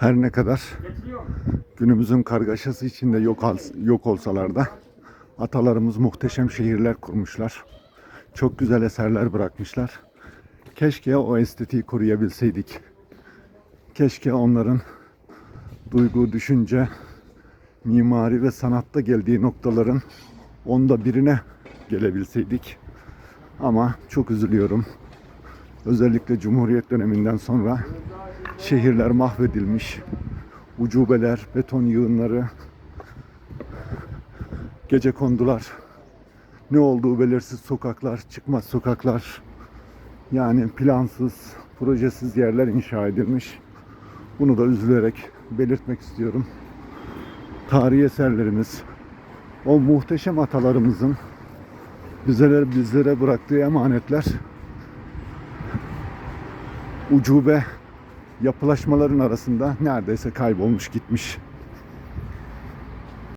Her ne kadar günümüzün kargaşası içinde yok, yok olsalar da atalarımız muhteşem şehirler kurmuşlar. Çok güzel eserler bırakmışlar. Keşke o estetiği koruyabilseydik. Keşke onların duygu, düşünce, mimari ve sanatta geldiği noktaların onda birine gelebilseydik. Ama çok üzülüyorum. Özellikle Cumhuriyet döneminden sonra şehirler mahvedilmiş. Ucubeler, beton yığınları, gece kondular, ne olduğu belirsiz sokaklar, çıkmaz sokaklar. Yani plansız, projesiz yerler inşa edilmiş. Bunu da üzülerek belirtmek istiyorum. Tarihi eserlerimiz, o muhteşem atalarımızın bizlere, bizlere bıraktığı emanetler ucube yapılaşmaların arasında neredeyse kaybolmuş gitmiş.